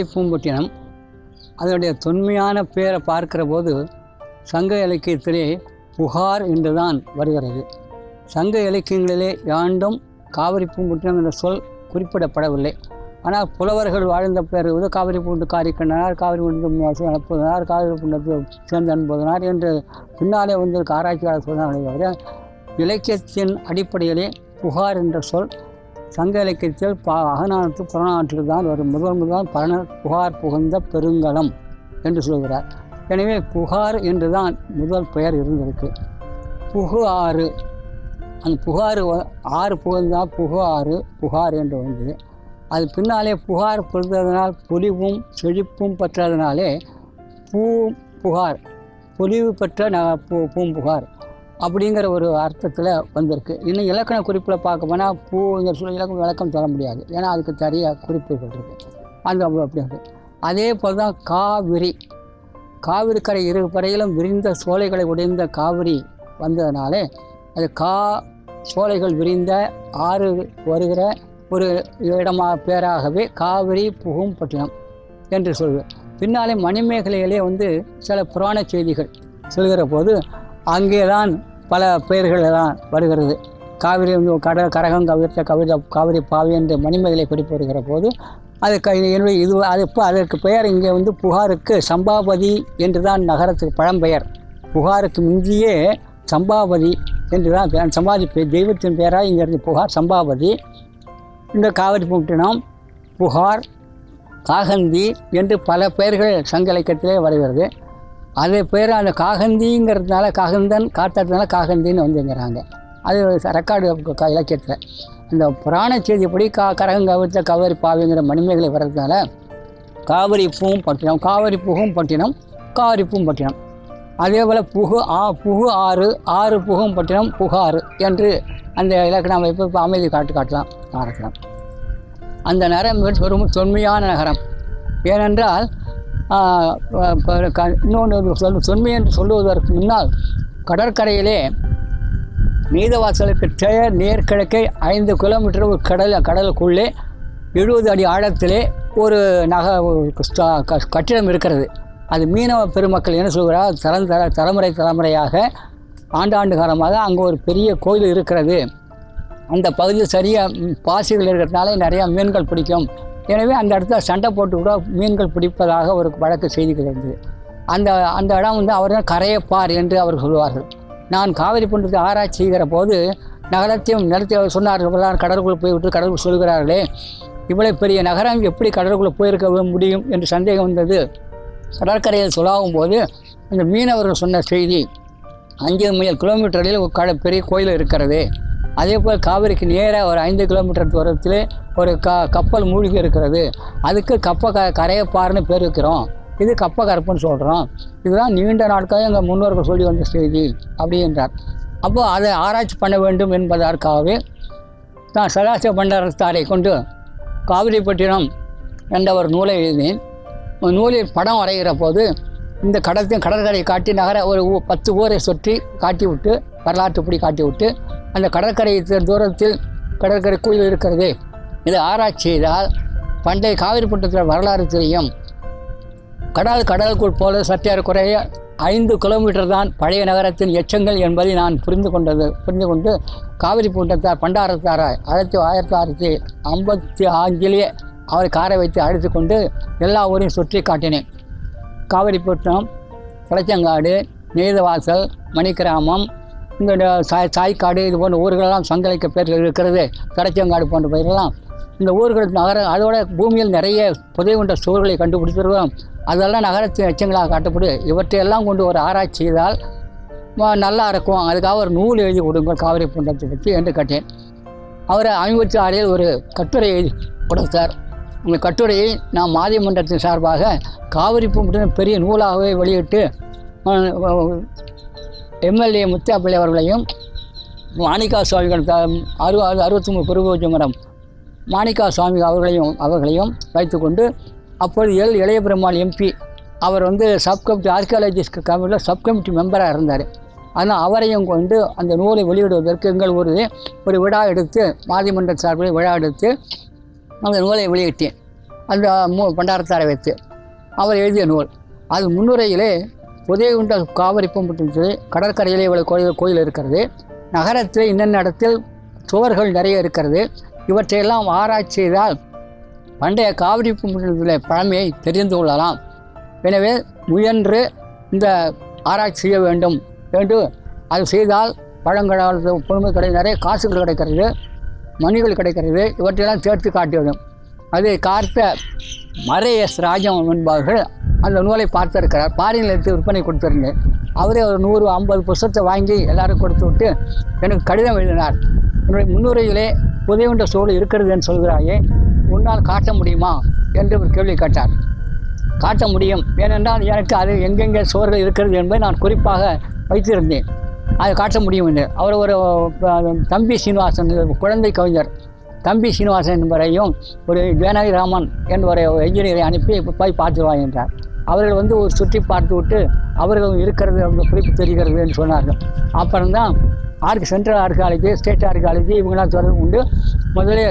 ஆதி பூம்பட்டினம் அதனுடைய தொன்மையான பேரை பார்க்கிற போது சங்க இலக்கியத்திலே புகார் என்றுதான் வருகிறது. சங்க இலக்கியங்களிலே யாண்டும் காவிரி பூம்புட்டினம் என்ற சொல் குறிப்பிடப்படவில்லை. ஆனால் புலவர்கள் வாழ்ந்த பேர் வந்து காவிரி பூண்டு காரிக்கண்ணனார் காவிரி பூண்டு அனுப்புதனார் காவிரி பூண்டு சேர்ந்து அனுப்புதனார் என்று பின்னாலே வந்து ஆராய்ச்சியாளர் சொன்னார்களே இலக்கியத்தின் அடிப்படையிலே புகார் என்ற சொல் சங்க இலக்கியத்தில் பா அகநானூற்று புறநானூற்றில் தான் வரும். முதல் முதல் பரண புகார் புகுந்த பெருங்கலம் என்று சொல்கிறார். எனவே புகார் என்று தான் முதல் பெயர் இருந்திருக்கு. புகு ஆறு. அந்த புகார் ஆறு புகுந்தால் புகு ஆறு புகார் என்று வந்தது. அது பின்னாலே புகார் பொருந்ததனால் பொலிவும் செழிப்பும் பெற்றதனாலே பூ புகார் பொலிவு பெற்ற ந பூ பூம்புகார். அப்படிங்கிற ஒரு அர்த்தத்தில் வந்திருக்கு. இன்னும் இலக்கண குறிப்பில் பார்க்க போனால் பூங்கிற சொல்ல இலக்கண விளக்கம் சொல்ல முடியாது. ஏன்னா அதுக்கு சரியாக குறிப்புகள் இருக்குது அந்த அப்படி அப்படி அதே போல் தான் காவிரி. காவிரி கரை இரு வரையிலும் விரிந்த சோலைகளை உடைந்த காவிரி வந்ததுனாலே அது கா சோலைகள் விரிந்த ஆறு வருகிற ஒரு இடமா பேராகவே காவிரி புகும் பட்டினம் என்று சொல்வது பின்னாலே மணிமேகலையிலே வந்து சில புராண செய்திகள் சொல்கிற போது அங்கே தான் பல பெயர்கள் எல்லாம் வருகிறது. காவிரி வந்து கட கரகம் கவிர்த்த கவித காவிரி பாவி என்று மணிமதிலை குறிப்பு வருகிற போது அது க என்னுடைய இது அது இப்போ அதற்கு பெயர் இங்கே வந்து புகாருக்கு சம்பாபதி என்று தான் நகரத்துக்கு பழம்பெயர் புகாருக்கு முந்தியே சம்பாபதி என்று தான் சம்பாதி தெய்வத்தின் பெயராக இங்கே இருந்து புகார் சம்பாபதி. இந்த காவிரி பூட்டினம் புகார் காகந்தி என்று பல பெயர்கள் சங்க இலக்கியத்திலே வருகிறது. அது பேர் அந்த காகந்திங்கிறதுனால காகந்தன் காத்ததுனால காகந்தின்னு வந்துங்கிறாங்க. அது ரெக்கார்டு க- இலக்கியத்தில். இந்த புராண செய்திப்படி கா கரகம் கவித்த கவரி பாவிங்கிற மணிமேகலை வர்றதுனால காவிரி பூவும் பட்டினம் காவிரி புகும் பட்டினம் காவிரி பூவும் பட்டினம். அதே போல் புகு ஆ புகு ஆறு ஆறு புகும் பட்டினம் புகாறு என்று அந்த இலக்கண அமைப்பு இப்போ அமைதி காட்டு காட்டலாம் காட்டலாம். அந்த நகரம் ஒரு தொன்மையான நகரம். ஏனென்றால் இன்னொன்று சொல் தொன்மை என்று சொல்லுவதற்கு முன்னால் கடற்கரையிலே நீதவாசலுக்கு நேர்கிழக்கே ஐந்து கிலோமீட்டர் ஒரு கடல் கடலுக்குள்ளே எழுபது அடி ஆழத்திலே ஒரு நக கட்டிடம் இருக்கிறது. அது மீனவ பெருமக்கள் என்ன சொல்கிறார்? தரந்தர தலைமுறை தலைமுறையாக ஆண்டாண்டு காலமாக அங்கே ஒரு பெரிய கோயில் இருக்கிறது. அந்த பகுதியில் சரியாக பாசிகள் இருக்கிறதுனால நிறையா மீன்கள் பிடிக்கும். எனவே அந்த இடத்துல சண்டை போட்டு கூட மீன்கள் பிடிப்பதாக ஒரு வழக்கு செய்திகள் இருந்தது. அந்த அந்த இடம் வந்து அவர் தான் கரையப்பார் என்று அவர் சொல்வார்கள். நான் காவிரி புண்டத்தை ஆராய்ச்சி செய்கிற போது நகரத்தையும் நிலத்தை சொன்னார்கள் எல்லாம் கடலுக்குள்ளே போய் விட்டு சொல்கிறார்களே. இவ்வளவு பெரிய நகரம் எப்படி கடலுக்குள்ளே போயிருக்க முடியும்? என்று சந்தேகம் வந்தது. கடற்கரையில் சொல்லாகும் போது அந்த மீனவர்கள் சொன்ன செய்தி அஞ்சு மைல் கிலோமீட்டரில் ஒரு கட பெரிய கோயில் இருக்கிறது. அதே போல் காவிரிக்கு நேராக ஒரு ஐந்து கிலோமீட்டர் தூரத்தில் ஒரு க கப்பல் மூழ்கி இருக்கிறது. அதுக்கு கப்ப க கரையப்பாருன்னு பேர் வைக்கிறோம். இது கப்ப கரப்புன்னு சொல்கிறோம் இதுதான் நீண்ட நாட்களாக எங்கள் முன்னோர்கள் சொல்லி வந்த செய்தி அப்படின்றார். அப்போது அதை ஆராய்ச்சி பண்ண வேண்டும் என்பதற்காகவே நான் சதாசிவ பண்டாரத்தாரை கொண்டு காவிரிப்பட்டினம் என்ற ஒரு நூலை எழுதினேன். நூலில் படம் வரைகிற போது இந்த கடத்தையும் கடற்கரையை காட்டி நகர ஒரு பத்து ஊரை சுற்றி காட்டி விட்டு வரலாற்றுப்படி காட்டி விட்டு அந்த கடற்கரை தூரத்தில் கடற்கரை கோயில் இருக்கிறது. இதை ஆராய்ச்சி செய்தால் பண்டைய காவிரிப்பட்டத்தில் வரலாறு தெரியும். கடல் கடலுக்குள் போல சற்றேறக்குறைய ஐந்து கிலோமீட்டர் தான் பழைய நகரத்தின் எச்சங்கள் என்பதை நான் புரிந்து கொண்டது. புரிந்து கொண்டு காவிரி பூண்டத்தார் பண்டாரத்தாராய் ஆயிரத்தி ஆயிரத்தி தொள்ளாயிரத்தி ஐம்பத்தி அஞ்சிலேயே அவரை காரை வைத்து அழைத்து கொண்டு எல்லா ஊரையும் சுற்றி காட்டினேன். காவிரிப்பட்டினம் தலைச்சங்காடு நெய்தவாசல் மணிக்கிராமம் இந்த சாய் சாய்க்காடு இது போன்ற ஊர்களெல்லாம் சங்கலைக்க பேர்கள் இருக்கிறது. கடச்சங்காடு போன்ற பெயரெல்லாம் இந்த ஊர்கள் நகர அதோட பூமியில் நிறைய புதை கொண்ட சுவர்களை கண்டுபிடித்திருக்கிறோம். அதெல்லாம் நகரத்தின் எச்சங்களாக காட்டப்படு இவற்றையெல்லாம் கொண்டு ஒரு ஆராய்ச்சி செய்தால் நல்லா இருக்கும். அதுக்காக ஒரு நூல் எழுதி கொடுங்கள் காவிரி புண்டத்தை பற்றி என்று கேட்டேன். அவர் ஐம்பத்தி ஆறில் ஒரு கட்டுரை எழுதி கொடுத்தார். அந்த கட்டுரையை நான் மாதிமன்றத்தின் சார்பாக காவிரி பூம்பட்டினம் பெரிய நூலாகவே வெளியிட்டு எம்எல்ஏ முத்தாப்பிள்ளை அவர்களையும் மாணிக்கா சுவாமிகள் அறு அறுபத்தி மூணு பெருபோஜமரம் மாணிக்கா சுவாமி அவர்களையும் அவர்களையும் வைத்துக்கொண்டு அப்போது எல். இளைய பெருமாள் எம்பி அவர் வந்து சப் கமிட்டி ஆர்கியாலஜிஸ்ட் கமிட்டியில் சப் கமிட்டி மெம்பராக இருந்தார். ஆனால் அவரையும் கொண்டு அந்த நூலை வெளியிடுவதற்கு எங்கள் ஊரில் ஒரு விழா எடுத்து மாதிமன்ற சார்பில் விழா எடுத்து அந்த நூலை வெளியிட்டேன். அந்த மூ பண்டாரத்தாரை வைத்து. அவர் எழுதிய நூல். அது முன்னுரையிலே உதயகுண்ட காவிரி பூம்பட்டு கடற்கரையில் இவ்வளவு கோயில் கோயில் இருக்கிறது. நகரத்தில் இன்னென்ன இடத்தில் சுவர்கள் நிறைய இருக்கிறது. இவற்றையெல்லாம் ஆராய்ச்சி செய்தால் பண்டைய காவிரி பூம்பட்டினத்திலே பழமையை தெரிந்து கொள்ளலாம். எனவே முயன்று இந்த ஆராய்ச்சி செய்ய வேண்டும் என்று அது செய்தால் பழங்காலத்து பொறுமை கடை நிறைய காசுகள் கிடைக்கிறது மணிகள் கிடைக்கிறது. இவற்றையெல்லாம் சேர்த்து காட்டிவிடும். அதை கார்த்த மறை எஸ் ராஜம் என்பவர்கள் அந்த நூலை பார்த்திருக்கிறார். பாரியில் எடுத்து விற்பனை கொடுத்துருந்தேன் அவரே ஒரு நூறு ஐம்பது புஸ்தத்தை வாங்கி எல்லாரும் கொடுத்து விட்டு எனக்கு கடிதம் எழுதினார். என்னுடைய முன்னுரையிலே புதையுண்ட சூழல் இருக்கிறது என்று சொல்கிறாயே உன்னால் காட்ட முடியுமா என்று ஒரு கேள்வி கேட்டார். காட்ட முடியும். ஏனென்றால் எனக்கு அது எங்கெங்கே சுவர்கள் இருக்கிறது என்பதை நான் குறிப்பாக வைத்திருந்தேன். அதை காட்ட முடியும் என்று அவர் ஒரு தம்பி சீனிவாசன் குழந்தை கவிஞர். தம்பி சீனிவாசன் என்பவரையும் ஒரு ஜேனகி ராமன் என்பவரை என்ஜினியரை அனுப்பி போய் பார்த்து வா என்றார் அவர்கள் வந்து ஒரு சுற்றி பார்த்து விட்டு அவர்கள் இருக்கிறது அந்த குறிப்பு தெரிகிறது என்று சொன்னார்கள். அப்புறம்தான் arch central archaeology state archaeology இவங்களாம் தொடர்பு உண்டு முதலே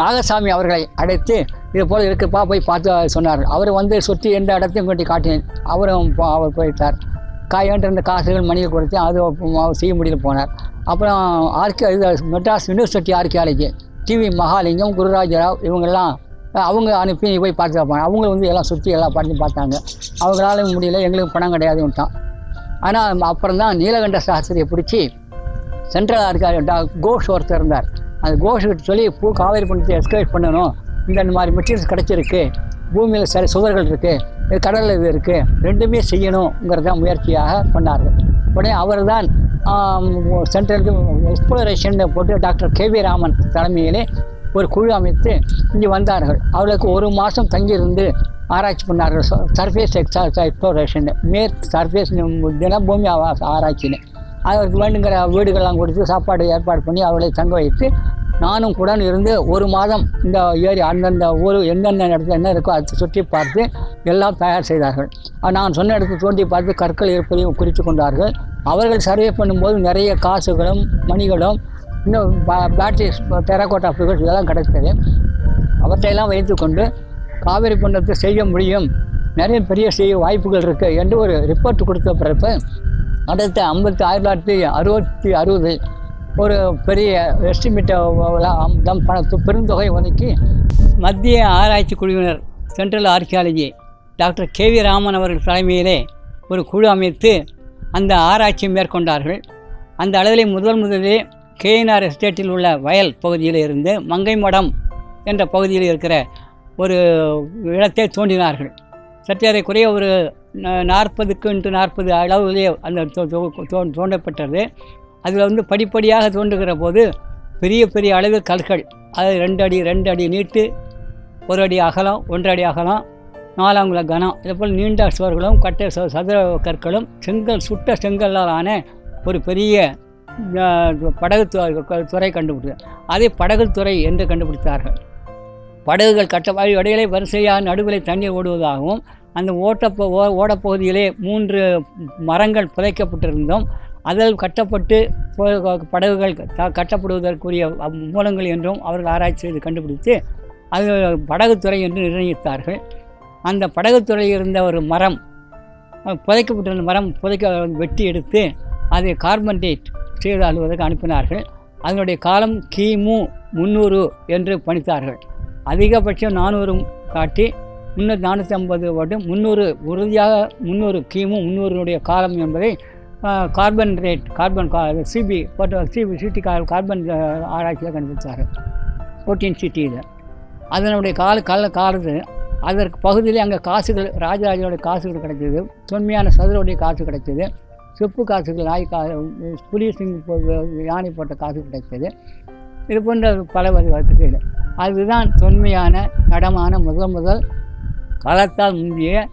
நாகசாமி அவர்களை அழைத்து இது போல் இருக்குப்பா போய் பார்த்து சொன்னார் அவர் வந்து சுற்றி எந்த இடத்தையும் கொண்டு காட்டினேன். அவரும் அவர் போயிட்டார். காய்கிட்ட இருந்த காசுகள் மணியை கொடுத்து அது அவர் செய்ய முடியல போனார். அப்புறம் ஆர்கே இது Madras university archaeology TV Mahalingam Gururaja Rao இவங்கெல்லாம் அவங்க அனுப்பி போய் பார்த்து பார்ப்பாங்க அவங்க வந்து எல்லாம் சுற்றி எல்லாம் பார்த்து பார்த்தாங்க. அவங்களால முடியல எங்களுக்கு பணம் கிடையாதுன்ட்டான் ஆனால் அப்புறம் தான் நீலகண்ட சாஸ்திரியை பிடிச்சி சென்ட்ரல் இருக்கார். டா கோஷ் ஒருத்தர் இருந்தார். அந்த கோஷ்கிட்ட சொல்லி பூ காவேரி பணத்தை எஸ்கவேட் பண்ணணும். இந்த மாதிரி மெட்டீரியல்ஸ் கிடச்சிருக்கு. பூமியில் சில சுவர்கள் இருக்குது கடலில் இது இருக்குது ரெண்டுமே செய்யணுங்கிறத முயற்சியாக பண்ணார்கள். உடனே அவர் தான் சென்ட்ரலுக்கு எக்ஸ்ப்ளோரேஷன் போட்டு டாக்டர் கே வி ராமன் தலைமையிலே ஒரு குழு அமைத்து இங்கே வந்தார்கள். அவர்களுக்கு ஒரு மாதம் தங்கியிருந்து ஆராய்ச்சி பண்ணார்கள். சர்ஃபேஸ் எக்ஸா எக்ஸ்ப்ளோரேஷன் மேற் சர்ஃபேஸ் தினம் பூமி ஆராய்ச்சின்னு அவருக்கு வேண்டுங்கிற வீடுகள்லாம் கொடுத்து சாப்பாடு ஏற்பாடு பண்ணி அவர்களை தங்க வைத்து நானும் கூட இருந்து ஒரு மாதம் இந்த ஏரி அந்தந்த ஊர் எந்தெந்த இடத்துல என்ன இருக்கோ அதை சுற்றி பார்த்து எல்லாம் தயார் செய்தார்கள். நான் சொன்ன இடத்தை தோண்டி பார்த்து கற்கள் இருப்பதையும் குறித்து கொண்டார்கள். அவர்கள் சர்வே பண்ணும்போது நிறைய காசுகளும் மணிகளும் இன்னும் பேட்டரி டெரகோட்டா ஃபிகர்ஸ் இதெல்லாம் கிடைத்தது. அவற்றையெல்லாம் வைத்துக்கொண்டு காவிரி பண்டத்தை செய்ய முடியும். நிறைய பெரிய செய்ய வாய்ப்புகள் இருக்குது என்று ஒரு ரிப்போர்ட் கொடுத்த பிறப்பு அடுத்த ஐம்பத்தி ஆயிரத்தி தொள்ளாயிரத்தி அறுபத்தி அறுபது ஒரு பெரிய எஸ்டிமேட்டை தம் பணத்து பெருந்தொகை ஒதுக்கி மத்திய ஆராய்ச்சி குழுவினர் central archaeology doctor K V Raman அவர்கள் தலைமையிலே ஒரு குழு அமைத்து அந்த ஆராய்ச்சி மேற்கொண்டார்கள். அந்த அளவிலே முதல் முதலே கேஎன்ஆர் எஸ்டேட்டில் உள்ள வயல் பகுதியில் இருந்து மங்கை மடம் என்ற பகுதியில் இருக்கிற ஒரு இடத்தை தோண்டினார்கள். சற்றேறக்குறைய ஒரு நாற்பதுக்கு இன்ட்டு நாற்பது அளவிலே அந்த தோ- தோண்டப்பட்டது. அதில் வந்து படிப்படியாக தோன்றுகிற போது பெரிய பெரிய அளவு கற்கள் அது ரெண்டு அடி ரெண்டு அடி நீட்டு ஒரு அடி அகலம் ஒன்றரை அடி அகலம் நாலாங்குல கனம் இதேபோல் நீண்ட சுவர்களும் கட்டை சதுர கற்களும் செங்கல் சுட்ட செங்கல்லால் ஆன ஒரு பெரிய படகு துறை கண்டுபிடித்தார் அதை படகு துறை என்று கண்டுபிடித்தார்கள். படகுகள் கட்ட வழி இடையிலே வரிசையாக நடுவில் தண்ணீர் ஓடுவதாகவும் அந்த ஓட்டப்போ ஓ ஓடப்பகுதியிலே மூன்று மரங்கள் புதைக்கப்பட்டிருந்தும் அதில் கட்டப்பட்டு படகுகள் த கட்டப்படுவதற்குரிய மூலங்கள் என்றும் அவர்கள் ஆராய்ச்சி செய்து கண்டுபிடித்து அது படகுத்துறை என்று நிர்ணயித்தார்கள். அந்த படகுத்துறையில் இருந்த ஒரு மரம் புதைக்கப்பட்டிருந்த மரம் புதைக்க வெட்டி எடுத்து அதை கார்பன்டேட் செய்து அழுவதற்கு அனுப்பினார்கள். அதனுடைய காலம் கிமு முந்நூறு என்று பணித்தார்கள். அதிகபட்சம் நானூறு காட்டி முன்னூற்றி நானூற்றி ஐம்பது வருடம் முந்நூறு உறுதியாக முந்நூறு கிமு முந்நூறுனுடைய காலம் என்பதை கார்பன் ரேட் கார்பன் கா சிபி போட்ட சிபி சிட்டி கா கார்பன் ஆராய்ச்சியில் கண்டுபிடிச்சார். புரோட்டீன் சிட்டியில் அதனுடைய கால கால காலது அதற்கு பகுதியிலே அங்கே காசுகள் ராஜராஜனுடைய காசுகள் கிடைச்சிது தொன்மையான சதுரோடைய காசு கிடைச்சிது செப்பு காசுகள் நாய் கா புலி சிங் யானை போட்ட காசு கிடைச்சது இது போன்ற பல வகை வழக்குகள் அதுதான் தொன்மையான நடமான முதல் முதல் களத்தால் முந்திய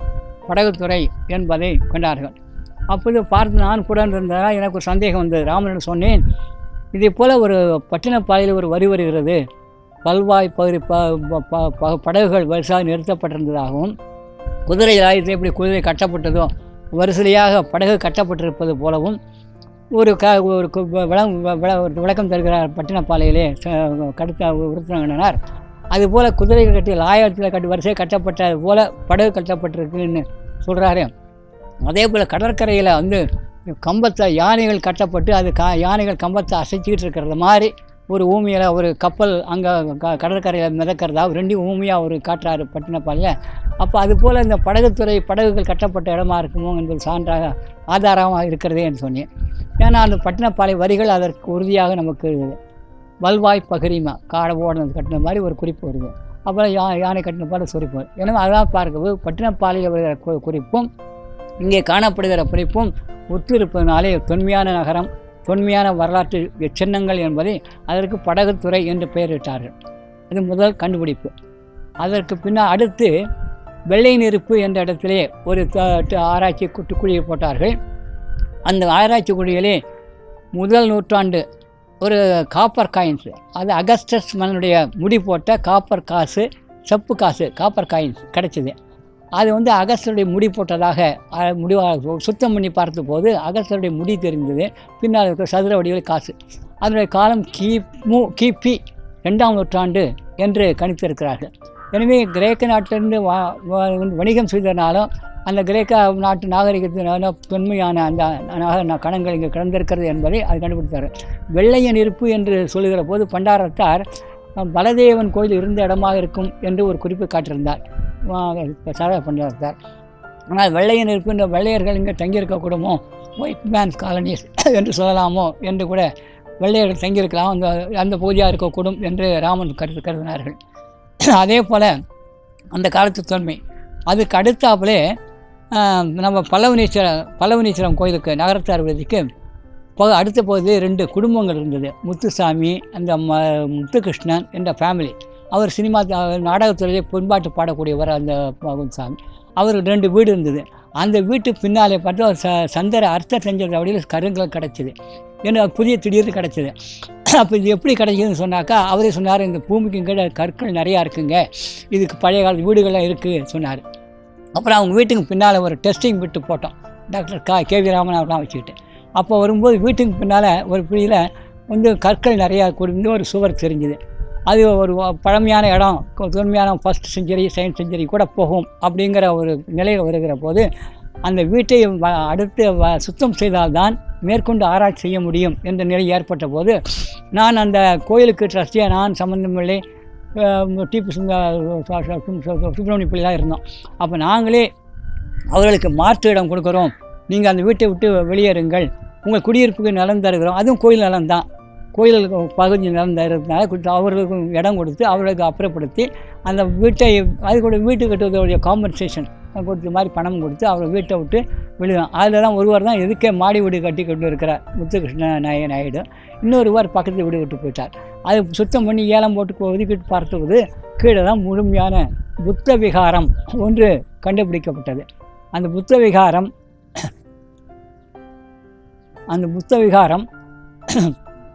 படகுத்துறை என்பதை கொண்டார்கள். அப்போது பார்த்து நான் கூட இருந்ததால் எனக்கு ஒரு சந்தேகம் வந்தது. ராமனிடம் சொன்னேன் இதே போல் ஒரு பட்டினப்பாதையில் ஒரு வரி வருகிறது. பல்வாய் பகுதி ப ப- ப- படகுகள் வரிசாக நிறுத்தப்பட்டிருந்ததாகவும் குதிரை ஆயுதத்தை எப்படி குதிரை கட்டப்பட்டதோ வரிசையாக படகு கட்டப்பட்டிருப்பது போலவும் ஒரு க ஒரு விளம் வ- விள- விளக்கம் தருகிறார் பட்டினப்பாளையிலே கடுத்த உறுத்தினார் அதுபோல் குதிரைகள் கட்டி லாயத்தில் கட்டி வரிசையாக கட்டப்பட்டது போல் படகு கட்டப்பட்டிருக்குன்னு சொல்கிறாரு அதே போல் கடற்கரையில் வந்து கம்பத்தை யானைகள் கட்டப்பட்டு அது கா யானைகள் கம்பத்தை அசைச்சிக்கிட்டு இருக்கிறது மாதிரி ஒரு ஊமியில் ஒரு கப்பல் அங்கே க கடற்கரையில் மிதக்கிறதா ரெண்டையும் ஊமியாக ஒரு காட்டுறாரு பட்டினப்பாளைய அப்போ அது போல் இந்த படகுத்துறை படகுகள் கட்டப்பட்ட இடமா இருக்குமோ என்பது சான்றாக ஆதாரமாக இருக்கிறதே என்று சொன்னேன். ஏன்னா அந்த பட்டினப்பாலை வரிகள் அதற்கு உறுதியாக நமக்கு வல்வாய் பகிரிமா காடை ஓடனது கட்டின மாதிரி ஒரு குறிப்பு வருது. அப்புறம் யா யானை கட்டின பாட குறிப்பு எனவே அதான் பார்க்கவும் பட்டினப்பாலையில் வருகிற குறிப்பும் இங்கே காணப்படுகிற குறிப்பும் ஒத்திருப்பதனாலே தொன்மையான நகரம் தொன்மையான வரலாற்று சின்னங்கள் என்பதை அதற்கு படகுத்துறை என்று பெயரிட்டார்கள். இது முதல் கண்டுபிடிப்பு. அதற்கு பின்னால் அடுத்து வெள்ளை நெருப்பு என்ற இடத்திலே ஒரு த- ஆராய்ச்சி குட்டு குழியை போட்டார்கள். அந்த ஆராய்ச்சி குழியிலே முதல் நூற்றாண்டு ஒரு காப்பர் காயின்ஸ் அது அகஸ்டஸ் மன்னனுடைய முடி போட்ட காப்பர் காசு செப்பு காசு காப்பர் காயின்ஸ் கிடச்சிது. அது வந்து அகஸ்தருடைய முடி போட்டதாக முடிவாக சுத்தம் பண்ணி பார்த்தபோது அகஸ்தருடைய முடி தெரிந்தது. பின்னால் இருக்கிற சதுர வடிவில் காசு. அதனுடைய காலம் கிமு கிபி ரெண்டாம் நூற்றாண்டு என்று கணித்திருக்கிறார்கள். எனவே கிரேக்க நாட்டிலிருந்து வா வணிகம் செய்தனாலும் அந்த கிரேக்க நாட்டு நாகரிகத்தினால தொன்மையான அந்த நாக கணங்கள் இங்கே கிடந்திருக்கிறது என்பதை அது கண்டுபிடித்தார். வெள்ளையன் இருப்பு என்று சொல்லுகிற போது பண்டாரத்தார் பலதேவன் கோயில் இருந்த இடமாக இருக்கும் என்று ஒரு குறிப்பு காட்டியிருந்தார். சாரா பண்டாரத்தார் ஆனால் வெள்ளையன் இருக்கின்ற இந்த வெள்ளையர்கள் இங்கே தங்கியிருக்கக்கூடுமோ? ஒயிட் மேன்ஸ் காலனிஸ் என்று சொல்லலாமோ? என்று கூட வெள்ளையர்கள் தங்கியிருக்கலாம். அந்த அந்த பகுதியாக இருக்கக்கூடும் என்று ராமன் கருத்து கருதினார்கள். அதே போல் அந்த காலத்து தொன்மை. அதுக்கு அடுத்தாப்புலே நம்ம பல்லவனீஸ்வரம் பல்லவனீஸ்வரம் கோயிலுக்கு நகரத்தார் விடுதிக்கு போக அடுத்த பகுதி ரெண்டு குடும்பங்கள் இருந்தது. முத்துசாமி அந்த ம முத்துகிருஷ்ணன் என்ற ஃபேமிலி அவர் சினிமா த- நாடகத்துறையிலே பொன்பாட்டு பாடக்கூடியவர் அந்த சாமி. அவர் ரெண்டு வீடு இருந்தது. அந்த வீட்டு பின்னாலே பார்த்தா ஒரு ச சந்தர அர்த்த செஞ்ச வழியில் கருங்கல் கிடச்சிது. ஏன்னா புதிய திடீர்னு கிடச்சிது. அப்போ இது எப்படி கிடைக்குதுன்னு சொன்னாக்கா அவரே சொன்னார் இந்த பூமிக்கு கீழே கற்கள் நிறையா இருக்குங்க. இதுக்கு பழைய காலத்து வீடுகள்லாம் இருக்குது சொன்னார். அப்புறம் அவங்க வீட்டுக்கு பின்னால் ஒரு டெஸ்டிங் விட்டு போட்டோம். டாக்டர் கா கே வி ராமன் அவர்லாம் வச்சுக்கிட்டு. அப்போ வரும்போது வீட்டுக்கு பின்னால் ஒரு பிடியில் வந்து கற்கள் நிறையா குடிந்து ஒரு சுவர் தெரிஞ்சுது. அது ஒரு பழமையான இடம் தொன்மையான ஃபஸ்ட் செஞ்சுரி செகண்ட் செஞ்சுரி கூட போகும் அப்படிங்கிற ஒரு நிலையில் வருகிற போது அந்த வீட்டை அடுத்து வ- சுத்தம் செய்தால்தான் மேற்கொண்டு ஆராய்ச்சி செய்ய முடியும் என்ற நிலை ஏற்பட்ட போது நான் அந்த கோயிலுக்கு ட்ரஸ்டியாக நான் சம்மந்தமில்லை டிபி சுப்பிரமணிய பிள்ளைலாம் இருந்தோம். அப்போ நாங்களே அவர்களுக்கு மாற்று இடம் கொடுக்குறோம். நீங்கள் அந்த வீட்டை விட்டு வெளியேறுங்கள். உங்கள் குடியிருப்புக்கு நலன் தருகிறோம். அதுவும் கோயில் நலன் தான். கோயில் பகுதி நிலம் தருறதுனால கொடுத்து அவர்களுக்கு இடம் கொடுத்து அவர்களுக்கு அப்புறப்படுத்தி அந்த வீட்டை அது கூட வீட்டு கட்டுவதோடைய காம்பன்சேஷன் கொடுத்த மாதிரி பணம் கொடுத்து அவர் வீட்டை விட்டு வெளியும் அதில் தான் ஒருவர் தான் எதுக்கே மாடி வீடு கட்டி கொண்டு இருக்கிறார். முத்துகிருஷ்ண நாய நாயுடு. இன்னொருவர் பக்கத்து வீடு விட்டு போயிட்டார். அது சுத்தம் பண்ணி ஏலம் போட்டு ஒதுக்கிட்டு பார்த்தபோது கீழே தான் முழுமையான புத்த விகாரம் ஒன்று கண்டுபிடிக்கப்பட்டது. அந்த புத்த விகாரம் அந்த புத்த விகாரம்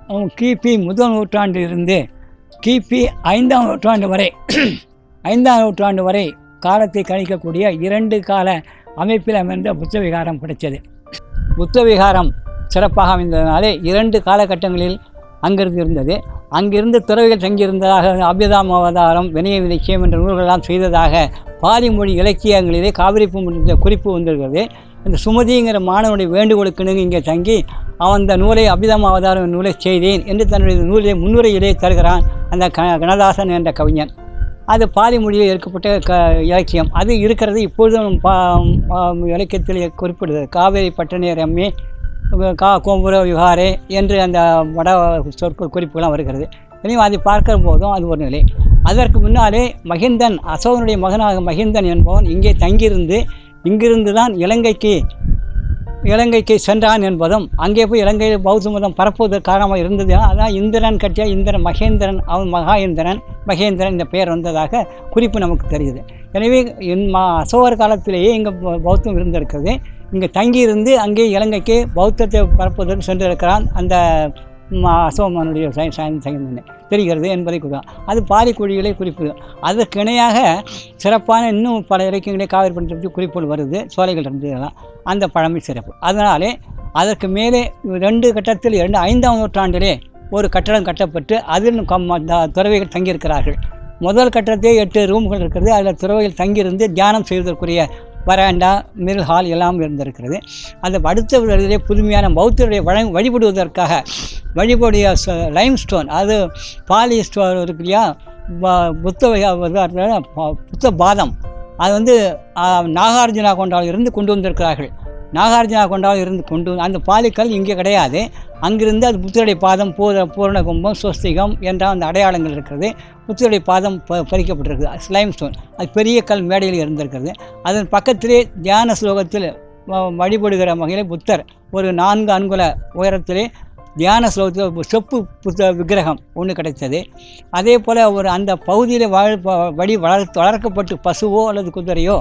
கிபி முதல் நூற்றாண்டிலிருந்து கிபி ஐந்தாம் நூற்றாண்டு வரை ஐந்தாம் நூற்றாண்டு வரை காலத்தை கணிக்கக்கூடிய இரண்டு கால அமைப்பில் அமைந்த புத்த விகாரம் புத்தவிகாரம் புத்த விகாரம் சிறப்பாக அமைந்ததினாலே இரண்டு காலகட்டங்களில் அங்கிருந்து இருந்தது. அங்கிருந்து துறவிகள் தங்கியிருந்ததாக அபிதாம் அவதாரம் வினய வினிச்சயம் என்ற நூல்களெல்லாம் செய்ததாக பாலி மொழி இலக்கியங்களிலே காவிரி பூ குறிப்பு வந்திருக்கிறது. இந்த சுமதிங்கிற மாணவனுடைய வேண்டுகோளுக்கு இங்கே தங்கி அவன் அந்த நூலை அபிதம் அவதாரம் நூலை செய்தேன் என்று தன்னுடைய நூலை முன்னுரையிலே தருகிறான் அந்த க கணதாசன் என்ற கவிஞன். அது பாலி மொழியில் எடுக்கப்பட்ட க இலக்கியம். அது இருக்கிறது இப்பொழுதும் பா இலக்கியத்தில் குறிப்பிடுது. காவேரி பட்டணி ரம்மே கா கோம்புர விகாரே என்று அந்த வட சொற்கள் குறிப்புகள்லாம் வருகிறது. எனவே அதை பார்க்கிற போதும் அது ஒரு நிலை. அதற்கு முன்னாலே மகிந்தன் அசோகனுடைய மகனாக மகிந்தன் என்பவன் இங்கே தங்கியிருந்து இங்கிருந்து தான் இலங்கைக்கு இலங்கைக்கு சென்றான் என்பதும் அங்கே போய் இலங்கையில் பௌத்த மதம் பரப்புவதற்கு காரணமாக இருந்தது. அதான் இந்திரன் கட்டிய இந்திரன் மகேந்திரன் அவன் மகாந்திரன் மகேந்திரன் இந்த பெயர் வந்ததாக குறிப்பு நமக்கு தெரியுது. எனவே என் மா அசோகர் காலத்திலேயே இங்கே பௌத்தம் இருந்திருக்கிறது. இங்கே தங்கியிருந்து அங்கே இலங்கைக்கு பௌத்தத்தை பரப்புவதற்கு சென்றிருக்கிறான். அந்த ம- அசோகனுடைய சைந்தனை தெரிகிறது என்பதை கூறுவான் அது பாலிக்குழிகளை குறிப்பு. அதற்கு இணையாக சிறப்பான இன்னும் பல இலக்கியங்களே காவிரி பற்றி குறிப்புகள் வருது. சோலைகள் இருந்ததெல்லாம் அந்த பழமை சிறப்பு. அதனாலே அதற்கு மேலே ரெண்டு கட்டத்தில் இரண்டு ஐந்தாம் நூற்றாண்டிலே ஒரு கட்டடம் கட்டப்பட்டு அதில் கம்- அந்த தங்கியிருக்கிறார்கள். முதல் கட்டத்தே எட்டு ரூம்கள் இருக்கிறது. அதில் துறவைகள் தங்கியிருந்து தியானம் செய்வதற்குரிய வராண்டா மில் ஹால் எல்லாம் இருந்திருக்கிறது. அந்த அடுத்த இடத்திலே புதுமையான பௌத்தருடைய வழ வழிபடுவதற்காக வழிபடிய லைம் ஸ்டோன் அது பாலி ஸ்டோன் இருக்கு இல்லையா? ப- புத்த புத்த பாதம். அது வந்து நாகார்ஜுனா கொண்டாவில் இருந்து கொண்டு வந்திருக்கிறார்கள். நாகார்ஜுனா கொண்டாவில் இருந்து கொண்டு அந்த பாலிக்கல் இங்கே கிடையாது. அங்கிருந்து அது புத்தருடைய பாதம் பூர பூரண கும்பம் ஸ்வஸ்திகம் என்ற அந்த அடையாளங்கள் இருக்கிறது. புத்தருடைய பாதம் ப பறிக்கப்பட்டிருக்குது. ஸ்லைம் ஸ்டோன் அது பெரிய கல் மேடையில் இருந்திருக்கிறது. அதன் பக்கத்திலே தியான ஸ்லோகத்தில் வ- வழிபடுகிற வகையில் புத்தர் ஒரு நான்கு அங்குல உயரத்திலே தியான ஸ்லோகத்தில் செப்பு புத்த விக்கிரகம் ஒன்று கிடைத்தது. அதே போல் ஒரு அந்த பகுதியில் வாழ் ப- வழி வளர்த்து வளர்க்கப்பட்டு பசுவோ அல்லது குதிரையோ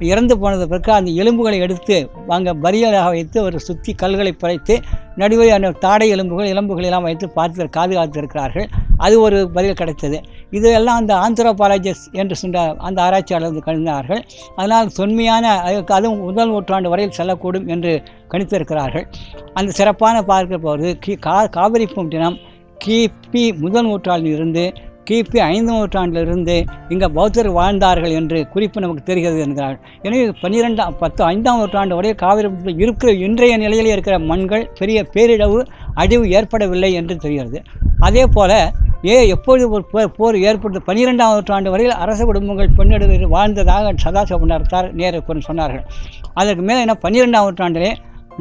இறந்து போனது பிறகு அந்த எலும்புகளை எடுத்து அங்கே பரியலாக வைத்து ஒரு சுற்றி கல்களை பறைத்து நடுவே அந்த தாடை எலும்புகள் எலும்புகள் எல்லாம் வைத்து பார்த்து பாதுகாத்திருக்கிறார்கள் அது ஒரு பதில் கிடைத்தது. இதெல்லாம் அந்த ஆந்த்ரோபாலஜிஸ்ட் என்று சொன்ன அந்த ஆராய்ச்சியாளர் வந்து கணிந்தார்கள் அதனால் தொன்மையான அதுவும் முதல் நூற்றாண்டு வரையில் செல்லக்கூடும் என்று கணித்திருக்கிறார்கள். அந்த சிறப்பான பார்க்க போகிறது கி கா காவிரி பூண்டினம் கிபி முதல் நூற்றாண்டில் இருந்து கிபி ஐந்து நூற்றாண்டிலிருந்து இங்கே பௌத்தர் வாழ்ந்தார்கள் என்று குறிப்பு நமக்கு தெரிகிறது என்கிறார். எனவே பன்னிரெண்டாம் பத்து ஐந்தாம் நூற்றாண்டு வரை காவிரி இருக்கிற இன்றைய நிலையில் இருக்கிற மண்கள் பெரிய பேரிழவு அழிவு ஏற்படவில்லை என்று தெரிகிறது. அதே போல் ஏ எப்பொழுது ஒரு போர் போர் ஏற்பட்டு பன்னிரெண்டாம் நூற்றாண்டு வரையில் அரச குடும்பங்கள் பெண்ணெடுத்து வாழ்ந்ததாக சதாசிவ நேரு சொன்னார்கள். அதற்கு மேலே என்ன பன்னிரெண்டாம் நூற்றாண்டிலே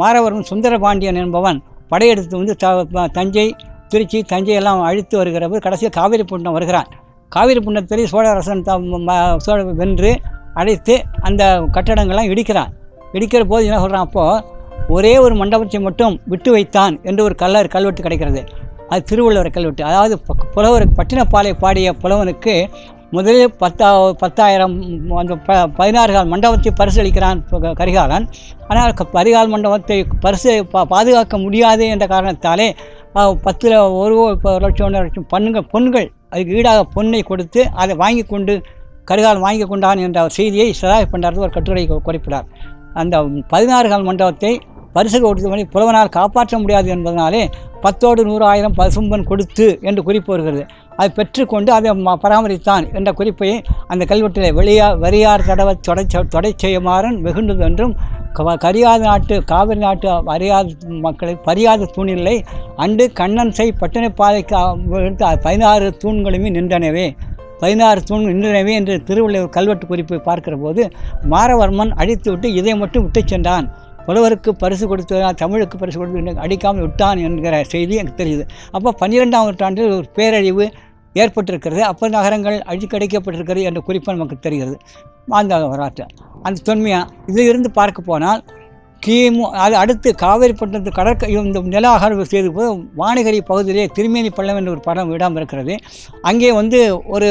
மாறவரும் சுந்தரபாண்டியன் என்பவன் படையெடுத்து வந்து த தஞ்சை திருச்சி தஞ்சை எல்லாம் அழித்து வருகிறபோது கடைசியில் காவிரி புண்டம் வருகிறான். காவிரி புண்டத்தில் சோழரசன் சோழ வென்று அழைத்து அந்த கட்டடங்கள்லாம் இடிக்கிறான். இடிக்கிற போது என்ன சொல்கிறான் அப்போது ஒரே ஒரு மண்டபத்தை மட்டும் விட்டு வைத்தான் என்று ஒரு கல்லர் கல்வெட்டு கிடைக்கிறது. அது திருவள்ளுவர் கல்வெட்டு. அதாவது புலவருக்கு புலவர் பட்டினப்பாலை பாடிய புலவனுக்கு முதலில் பத்தா பத்தாயிரம் அந்த ப பதினாறு கால் மண்டபத்தை பரிசளிக்கிறான் அளிக்கிறான் கரிகாலன். ஆனால் க- கரிகால் மண்டபத்தை பரிசு பா பாதுகாக்க முடியாது என்ற காரணத்தாலே பத்தில் ஒரு இப்போ ஒரு லட்சம் ஒன்றரை லட்சம் பண்ணுங்கள் பொண்கள் அதுக்கு ஈடாக பொண்ணை கொடுத்து அதை வாங்கி கொண்டு கருகால் வாங்கி கொண்டான் என்ற செய்தியை சதாய் பண்டாரத்து ஒரு கட்டுரை குறிப்பிட்டார் அந்த பதினாறு கால் மண்டபத்தை பரிசு கொடுத்த மணி புலவனால் காப்பாற்ற முடியாது என்பதனாலே பத்தோடு நூறாயிரம் பசும்பன் கொடுத்து என்று குறிப்பு வருகிறது. அதை பெற்றுக்கொண்டு அதை பராமரித்தான் என்ற குறிப்பை அந்த கல்வெட்டில் வெளியா வரியார் தடவை தொடை தொடை செய்யுமாறன் வெகுண்டது என்றும் கரியாத நாட்டு காவிரி நாட்டு அறியாத மக்களை பரியாத தூணில்லை அண்டு கண்ணன் செய் பட்டினப்பாதைக்கு எடுத்த பதினாறு தூண்களுமே நின்றனவே. பதினாறு தூண் நின்றனவே என்று திருவள்ளுவர் கல்வெட்டு குறிப்பை பார்க்கிற போது மாரவர்மன் அழித்துவிட்டு இதை மட்டும் விட்டு சென்றான். புலவருக்கு பரிசு கொடுத்து தமிழுக்கு பரிசு கொடுத்து அடிக்காமல் விட்டான் என்கிற செய்தி எனக்கு தெரியுது. அப்போ பன்னிரெண்டாம் நூற்றாண்டில் ஒரு பேரழிவு ஏற்பட்டிருக்கிறது. அப்போ நகரங்கள் அழிக்கடைக்கப்பட்டிருக்கிறது என்ற குறிப்பாக நமக்கு தெரிகிறது. அந்த வரலாற்று. அந்த தொன்மையாக இதில் இருந்து பார்க்க போனால் கிமு அது அடுத்து காவேரிப்பட்டினத்து கடற்க இந்த நில செய்து செய்த போது வானகிரி பகுதியிலே திருமேனி பள்ளம் என்ற ஒரு படம் இடம் இருக்கிறது. அங்கே வந்து ஒரு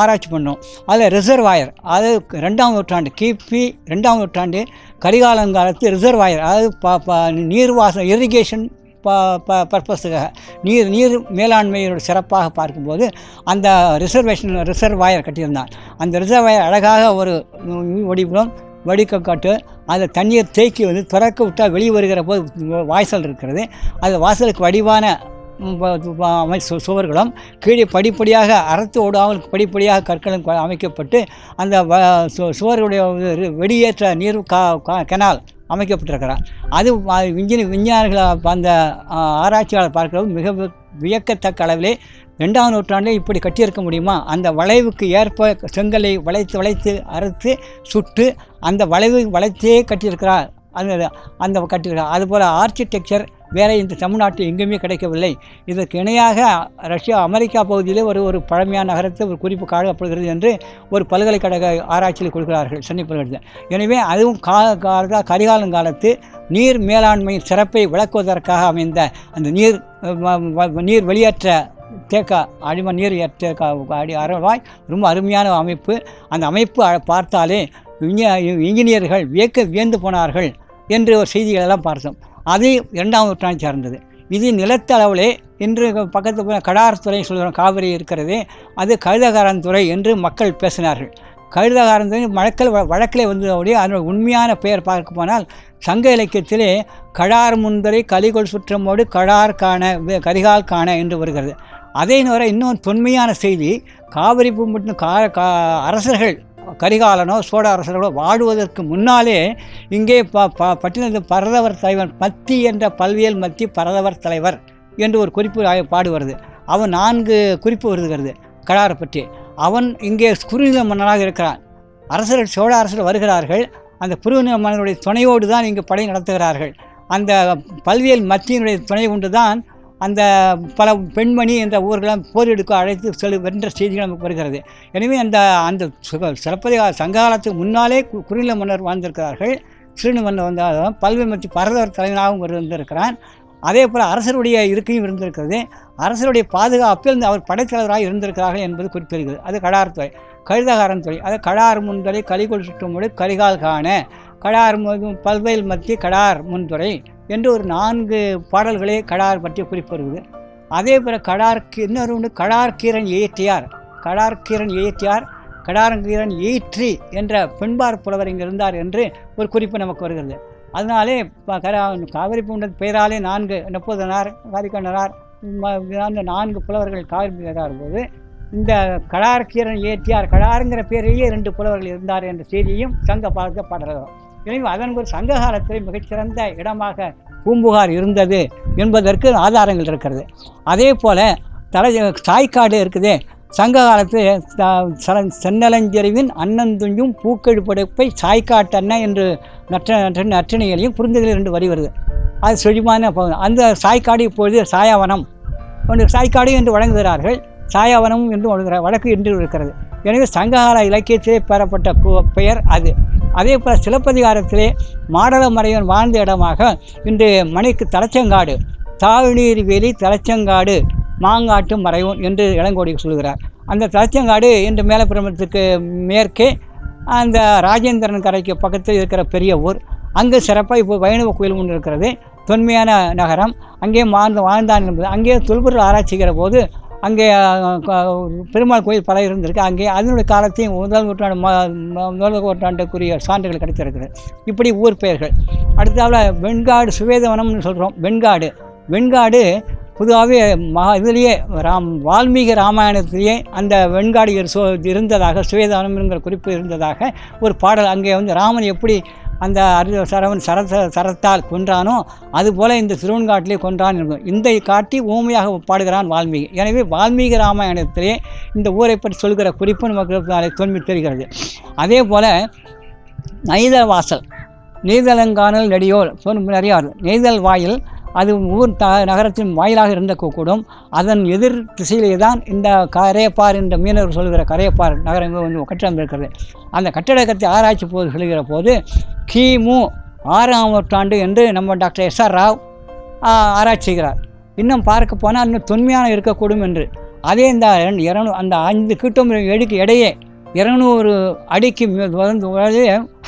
ஆராய்ச்சி பண்ணோம். அதில் ரிசர்வாயர் அது ரெண்டாம் நூற்றாண்டு கிபி ரெண்டாம் நூற்றாண்டு கரிகாலங்காலத்து ரிசர்வாயர் அதாவது ப ப நீர்வாசம் இரிகேஷன் ப ப பர்பஸுக்காக நீர் நீர் மேலாண்மையோட சிறப்பாக பார்க்கும்போது அந்த ரிசர்வேஷன் ரிசர்வாயர் கட்டியிருந்தான் அந்த ரிசர்வாயர் அழகாக ஒரு வடிவம் வடிக்கக்காட்டு அந்த தண்ணீர் தேக்கி வந்து திறக்க விட்டால் வெளியே வருகிற போது வாய்சல் இருக்கிறது. அந்த வாசலுக்கு வடிவான அமை சு- சுவர்களும் கீழே படிப்படியாக அறுத்து ஓடாமல் படிப்படியாக கற்களும் அமைக்கப்பட்டு அந்த வ- சுவர்களுடைய வெளியேற்ற நீர் கா கெனால் அமைக்கப்பட்டிருக்கிறார். அது விஞ்ஞான விஞ்ஞானி விஞ்ஞானிகள் அந்த ஆராய்ச்சியாளர் பார்க்கிறது மிக வியக்கத்தக்க அளவிலே ரெண்டாம் நூற்றாண்டில் இப்படி கட்டியிருக்க முடியுமா? அந்த வளைவுக்கு ஏற்ப செங்கலை வளைத்து வளைத்து அறுத்து சுட்டு அந்த வளைவு வளைத்தே கட்டியிருக்கிறார். அந்த அந்த கட்டியிருக்கிறார். அதுபோல் ஆர்கிடெக்சர் வேற இந்த தமிழ்நாட்டில் எங்குமே கிடைக்கவில்லை. இதற்கு இணையாக ரஷ்யா அமெரிக்கா பகுதியிலே ஒரு ஒரு பழமையான நகரத்தை ஒரு குறிப்பு காணப்படுகிறது என்று ஒரு பல்கலைக்கழக ஆராய்ச்சியில் கொடுக்கிறார்கள் சென்னை பல்கலைக்கழகத்தில். எனவே அதுவும் காலத்தால் கால கரிகாலங்காலத்து நீர் மேலாண்மை சிறப்பை விளக்குவதற்காக அமைந்த அந்த நீர் நீர் வெளியேற்ற தேக்கா அடிம நீர் தேக்கா அடி அறவாய் ரொம்ப அருமையான அமைப்பு. அந்த அமைப்பு பார்த்தாலே இன்ஜினியர்கள் வியக்க வியந்து போனார்கள் என்று ஒரு செய்திகளெல்லாம் பார்த்தோம். அது இரண்டாம் நூற்றாண்டு சார்ந்தது. இது நிலத்தளவிலே இன்று பக்கத்து போய் கடாரத்துறை சொல்கிறோம் காவிரி இருக்கிறது. அது கழுதகாரந்துறை என்று மக்கள் பேசினார்கள். கழுதகாரந்துறை வழக்கில் வழக்கில் வந்ததோடைய அதனுடைய உண்மையான பெயர் பார்க்க போனால் சங்க இலக்கியத்திலே கடார் முந்தரை கலிகொள் சுற்றமோடு கடார் காண கரிகால் காண என்று வருகிறது. அதே நேரம் இன்னொரு தொன்மையான செய்தி காவிரி பூம்பட்டினம் கா அரசர்கள் கரிகாலனோ சோழ அரசர்களோ வாடுவதற்கு முன்னாலே இங்கே ப ப பட்டினத்து பரதவர் தலைவர் மத்தி என்ற பல்வியல் மத்தி பரதவர் தலைவர் என்று ஒரு குறிப்பு ஆ- பாடு வருது அவன் நான்கு குறிப்பு வருதுகிறது கடாரை பற்றி. அவன் இங்கே குறுநில மன்னனாக இருக்கிறான். அரசர்கள் சோழ அரசர்கள் வருகிறார்கள். அந்த குறுநில மன்னனுடைய துணையோடு தான் இங்கு படை நடத்துகிறார்கள். அந்த பல்வியல் மத்தியினுடைய துணை கொண்டு தான் அந்த பல பெண்மணி என்ற ஊர்களெல்லாம் போரெடுக்க அழைத்து செல் வென்ற செய்திகள் நமக்கு வருகிறது. எனவே அந்த அந்த சுக- சங்ககாலத்துக்கு முன்னாலே கு- குறுநில மன்னர் வாழ்ந்திருக்கிறார்கள். சிறுனி மன்னர் வந்தால் பல்வேறு மத்தி பரதவர் தலைவனாகவும் இருந்திருக்கிறான். அதே போல் அரசருடைய இருக்கையும் இருந்திருக்கிறது. அரசருடைய பாதுகாப்பில் அவர் படைத்தலைவராக இருந்திருக்கிறார்கள் என்பது குறிப்பிடுகிறது. அது கடார்துறை கழுதகாரன் துறை அது கடார் முன்துறை கலிகொள் சுற்றும் கரிகால் காண. கடார் பல்வேல் மத்திய கடார் முன்துறை என்று ஒரு நான்கு பாடல்களே கடார் பற்றி குறிப்பிடுவது அதே போல் கடார் இன்னொரு ஒன்று கடார்கீரன் ஏற்றியார் கடார்கீரன் ஏற்றியார் கடாரங்கீரன் ஏற்றி என்ற பெண்பார் புலவர் இங்கே இருந்தார் என்று ஒரு குறிப்பு நமக்கு வருகிறது. அதனாலே காவிரி பூண்டது பெயராலே நான்கு நெப்போதனார் காரிக்கண்ணனார் அந்த நான்கு புலவர்கள் காவிரி பெயரார் போது இந்த கடார்கீரன் ஏற்றியார் கடாருங்கிற பேரிலேயே ரெண்டு புலவர்கள் இருந்தார் என்ற செய்தியும் சங்க பாடத்தை பாடுகிறோம் எனவே அதன் ஒரு மிகச்சிறந்த இடமாக பூம்புகார் இருந்தது என்பதற்கு ஆதாரங்கள் இருக்கிறது. அதே போல் தலை சாய்க்காடு இருக்குது. சங்க காலத்தில் சென்னலஞ்செறிவின் அன்னந்துஞ்சும் பூக்கெழு படைப்பை சாய்க்காட்டன்ன என்று நற்ற நற்ற நற்றினைகளையும் புரிந்துகளில் ரெண்டு வரி வருது. அது செழிமான அந்த சாய்க்காடு இப்பொழுது சாயாவனம். ஒன்று சாய்க்காடு என்று வழங்குகிறார்கள். சாயாவனம் என்று வழங்குகிறார் வழக்கு என்று இருக்கிறது. எனவே சங்ககால இலக்கியத்திலே பெறப்பட்ட பெயர் அது. அதே போல் சிலப்பதிகாரத்திலே மாடல மறைவன் வாழ்ந்த இடமாக இன்று மணிக்கு தலச்சங்காடு தாழ்நீர் வேலி தலைச்சங்காடு மாங்காட்டு மறைவன் என்று இளங்கோடி சொல்கிறார். அந்த தலச்சங்காடு இன்று மேலப்பிரமத்துக்கு மேற்கே அந்த ராஜேந்திரன் கரைக்கு பக்கத்தில் இருக்கிற பெரிய ஊர். அங்கு சிறப்பாக இப்போ வைணவ கோயில் ஒன்று இருக்கிறது. தொன்மையான நகரம். அங்கே வாழ்ந்து வாழ்ந்தான் என்பது. அங்கே தொல்பொருள் ஆராய்ச்சிக்கிற போது அங்கே பெருமாள் கோயில் பல இருந்திருக்கு. அங்கே அதனுடைய காலத்தையும் முதல் நூற்றாண்டு முதல் நூற்றாண்டுக்குரிய சான்றுகள் கிடைத்திருக்குது. இப்படி ஊர் பெயர்கள். அடுத்தாப்புல வெண்காடு சுவேதவனம்னு சொல்கிறோம் வெண்காடு. வெண்காடு பொதுவாகவே மகா இதுலேயே ராம் வால்மீகி ராமாயணத்திலேயே அந்த வெண்காடு சோ- இருந்ததாக சுவேதவனம்ங்கிற குறிப்பு இருந்ததாக ஒரு பாடல். அங்கே வந்து ராமன் எப்படி அந்த அரு சரவன் சரச சரத்தால் கொன்றானோ அதுபோல இந்த சிறுவன்காட்டிலே கொன்றான் இருக்கும் இந்த காட்டி ஊமையாக பாடுகிறான் வால்மீகி. எனவே வால்மீகி ராமாயணத்திலே இந்த ஊரை பற்றி சொல்கிற குறிப்பு நமக்கு அதில் தெரிகிறது. அதே போல் நைதல் வாசல் நெய்தலங்கானல் நெடியோல் நிறையா வருது. நெய்தல் வாயில் அது ஊர் த நகரத்தின் வாயிலாக இருந்த கூடும். அதன் எதிர் திசையிலே தான் இந்த கரையப்பார் என்ற மீனவர் சொல்கிற கரையப்பார் நகரம் வந்து கட்டிடம் இருக்கிறது. அந்த கட்டிடக்கத்தை ஆராய்ச்சி போது சொல்கிற போது கிமு ஆறாம் நூற்றாண்டு என்று நம்ம டாக்டர் எஸ் ஆர் ராவ் ஆராய்ச்சி செய்கிறார். இன்னும் பார்க்க போனால் இன்னும் தொன்மையான இருக்கக்கூடும் என்று. அதே இந்த இரநூ அந்த ஐந்து கிட்டம் எடுக்கு இடையே இருநூறு அடிக்கு மே- வந்து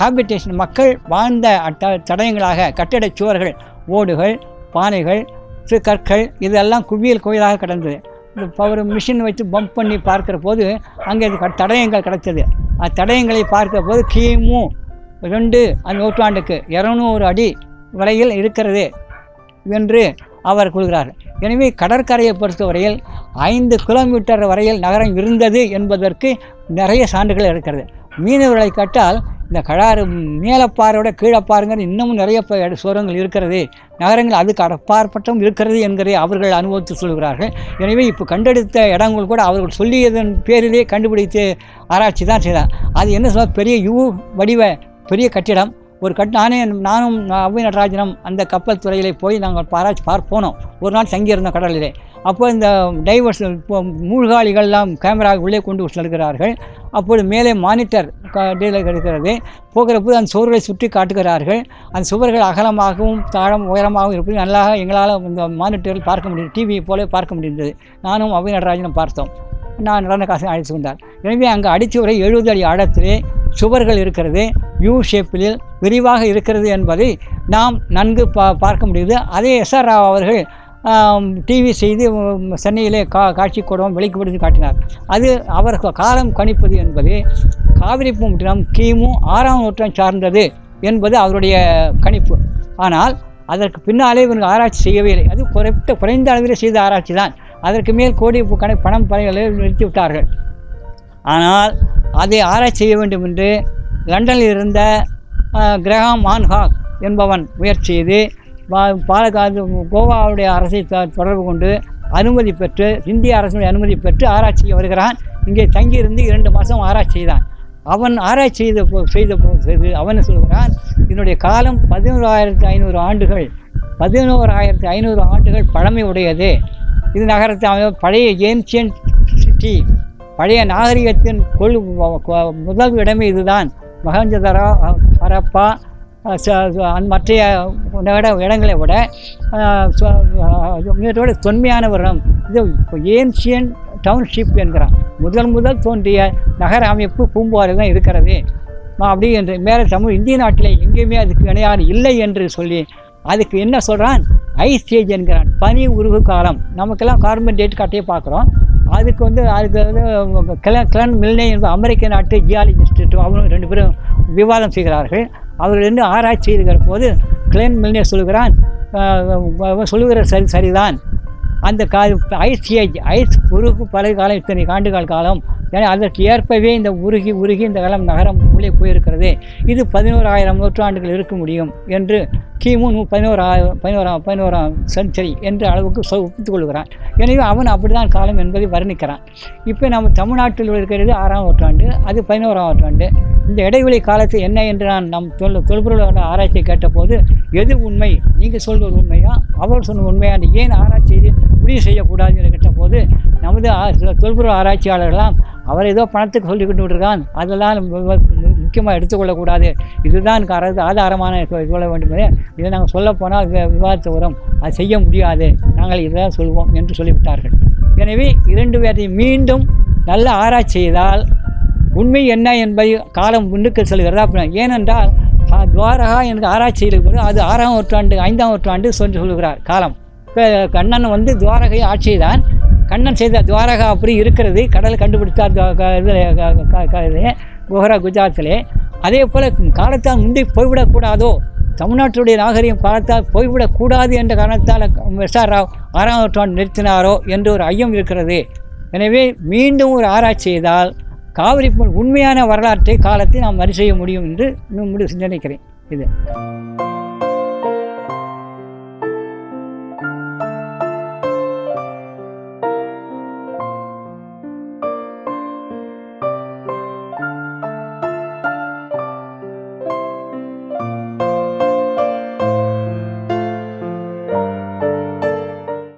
ஹாபிடேஷன் மக்கள் வாழ்ந்த அட்ட தடயங்களாக கட்டிடச் சுவர்கள் ஓடுகள் பானைகள் கற்கள் இதெல்லாம் குவியல் கோயிலாக கிடந்தது. இந்த இப்போ ஒரு மிஷின் வச்சு பம்ப் பண்ணி பார்க்குற போது அங்கே இது க- தடயங்கள் கிடச்சது. அந்த தடயங்களை பார்க்குற போது கிமு ரெண்டு அந்த நூற்றாண்டுக்கு இரநூறு அடி வரையில் இருக்கிறது என்று அவர் கூறுகிறார். எனவே கடற்கரையை பொறுத்தவரையில் ஐந்து கிலோமீட்டர் வரையில் நகரம் இருந்தது என்பதற்கு நிறைய சான்றுகள் இருக்கிறது. மீனவர்களை கட்டால் இந்த கடாறு மேலப்பாறையோட கீழப்பாருங்கிறது இன்னமும் நிறைய சுரங்கள் இருக்கிறது. நகரங்கள் அதுக்கு அப்பாற்பட்டும் இருக்கிறது என்கிறதை அவர்கள் அனுபவித்து சொல்கிறார்கள். எனவே இப்போ கண்டெடுத்த இடங்கள் கூட அவர்கள் சொல்லியதன் பேரிலே கண்டுபிடித்து ஆராய்ச்சி தான் செய்தார். அது என்ன சொல்ல பெரிய யூ வடிவ பெரிய கட்டிடம் ஒரு கட் நானே நானும் அவ்வை நடராஜனும் அந்த கப்பல் துறையிலே போய் நாங்கள் ஆராய்ச்சி பார் போனோம். ஒரு நாள் தங்கியிருந்தோம் கடலிலே. அப்போ இந்த டைவர்ஸ் இப்போ மூழ்காளிகள்லாம் கேமரா உள்ளே கொண்டு செல்கிறார்கள். அப்போது மேலே மானிட்டர் டீலர் இருக்கிறது. போகிற போது அந்த சுவர்களை சுற்றி காட்டுகிறார்கள். அந்த சுவர்கள் அகலமாகவும் தாழம் உயரமாகவும் இருப்பது நல்லா எங்களால் இந்த மானிட்டரில் பார்க்க முடியும் டிவியை போல பார்க்க முடிந்தது. நானும் அவ்வை நடராஜனும் பார்த்தோம். நான் நடன காசை அழைத்து வந்தார் எனவே அங்கே அடிச்சுவரை எழுபது அடி ஆழத்திலே சுவர்கள் இருக்கிறது யூ ஷேப்பில் விரிவாக இருக்கிறது என்பதை நாம் நன்கு பா பார்க்க முடியுது. அதே எஸ்ஆர் ராவ் அவர்கள் டிவி செய்து சென்னையிலே கா காட்சி கூடம் வெளிப்படுத்தி காட்டினார். அது அவர் காலம் கணிப்பது என்பது காவிரி பூம்பட்டினம் கிமு ஆறாம் நூற்றாண்டு சார்ந்தது என்பது அவருடைய கணிப்பு. ஆனால் அதற்கு பின்னாலே இவங்க ஆராய்ச்சி செய்யவே இல்லை. அது குறைத்த குறைந்த அளவிலே செய்த ஆராய்ச்சி தான் அதற்கு மேல் கோடி கணக்கு பணம் பணிகளை நிறுத்தி விட்டார்கள். ஆனால் அதை ஆராய்ச்சி செய்ய வேண்டும் என்று லண்டனில் இருந்த கிரஹாம் மான்ஹாக் என்பவன் முயற்சி செய்து பா- பாலக்காடு கோவாவுடைய அரசை தொடர்பு கொண்டு அனுமதி பெற்று இந்திய அரசுடைய அனுமதி பெற்று ஆராய்ச்சி வருகிறான். இங்கே தங்கியிருந்து இரண்டு மாதம் ஆராய்ச்சி செய்தான். அவன் ஆராய்ச்சி செய்த போ- செய்த செய்து அவன் சொல்கிறான் இதனுடைய காலம் பதினோராயிரத்து ஐநூறு ஆண்டுகள் பதினோராயிரத்து ஐநூறு ஆண்டுகள் பழமை உடையது. இது நகரத்தை அவன் பழைய ஏன்சியன்ட் சிட்டி பழைய நாகரிகத்தின் கொள் முதல் இடமே இதுதான். மகஞ்சதரா ஹரப்பா அஹ், மற்றைய இட இடங்களை விட அஹ், தொன்மையான ஒரு இது ஏன்சியன் டவுன்ஷிப் என்கிறான் முதல் முதல் தோன்றிய நகர அமைப்பு பூம்புவாரில் தான் இருக்கிறது. அப்படி என்று மேலே தமிழ் இந்திய நாட்டில் எங்கேயுமே அதுக்கு இணையாறு இல்லை என்று சொல்லி அதுக்கு என்ன சொல்கிறான் ஐஸ் ஸ்டேஜ் என்கிறான். பனி உருகு காலம். நமக்கெல்லாம் கார்பன் டேட் கட்டையை பார்க்குறோம். அதுக்கு வந்து அதுக்கு வந்து கிளன் கிளன் மில்னே என்பது அமெரிக்க நாட்டு ஜியாலஜிஸ்ட் அவங்களும் ரெண்டு பேரும் விவாதம் செய்கிறார்கள். அவர்கள் ரெண்டு ஆராய்ச்சி செய்துகிற போது கிளன் மில்னே சொல்கிறான் சொல்லுகிற சரி சரிதான். அந்த கா ஐஸ் ஏஜ் ஐஸ் உருகு பழைய காலம் இத்தனை ஆண்டுகால் காலம் ஏன்னா அதற்கு ஏற்பவே இந்த உருகி உருகி இந்த காலம் நகரம் உள்ளே போயிருக்கிறது. இது பதினோராயிரம் நூற்றாண்டுகள் இருக்க முடியும் என்று கிமு நூ பதினோராயிரம் பதினோராம் பதினோராம் செஞ்சுரி என்ற அளவுக்கு சொல் ஒப்புத்துக் கொள்கிறான். எனவே அவன் அப்படிதான் காலம் என்பதை வர்ணிக்கிறான். இப்போ நம்ம தமிழ்நாட்டில் இருக்கிறது ஆறாம் நூற்றாண்டு அது பதினோராம் நூற்றாண்டு. இந்த இடைவெளி காலத்து என்ன என்று நான் நம் தொல் தொல்பொருளோட ஆராய்ச்சி கேட்டபோது எது உண்மை? நீங்கள் சொல்வது உண்மையா? அவர் சொன்ன உண்மையா? ஏன் ஆராய்ச்சி செய்து முடிவு செய்யக்கூடாது போது நமது ஆ- சில தொல்பொருள் ஆராய்ச்சியாளர்களாம் அவர் ஏதோ பணத்துக்கு சொல்லி கொண்டு விட்டுருக்கான். அதெல்லாம் முக்கியமாக எடுத்துக்கொள்ளக்கூடாது. இதுதான் அரசு ஆதாரமான சொல்ல வேண்டும். இதை நாங்கள் சொல்ல போனால் விவாதத்தை வரும். அது செய்ய முடியாது. நாங்கள் இதுதான் சொல்வோம் என்று சொல்லிவிட்டார்கள். எனவே இரண்டு பேரையும் மீண்டும் நல்ல ஆராய்ச்சி செய்தால் உண்மை என்ன என்பதை காலம் முன்னுக்கு செல்கிறதா? ஏனென்றால் துவாரகா எனக்கு ஆராய்ச்சி அது ஆறாம் நூற்றாண்டு ஐந்தாம் நூற்றாண்டு சொல்லி சொல்கிறார் காலம். கண்ணன் வந்து துவாரகையை ஆட்சி செய்தான் கண்ணன் செய்த துவாரகா அப்படி இருக்கிறது. கடலை கண்டுபிடித்தார் க- இது குஹரா குஜராத்திலே. அதே போல் காலத்தால் முந்தி போய்விடக்கூடாதோ? தமிழ்நாட்டுடைய நாகரிகம் காலத்தால் போய்விடக்கூடாது என்ற காரணத்தால் எஸ் ஆர் ராவ் ஆறாம் நூற்றாண்டு நிறுத்தினாரோ என்று ஒரு ஐயம் இருக்கிறது. எனவே மீண்டும் ஒரு ஆராய்ச்சி செய்தால் காவிரி உண்மையான வரலாற்றை காலத்தை நாம் வரி செய்ய முடியும் என்று இன்னும் முடிவு நினைக்கிறேன். இது.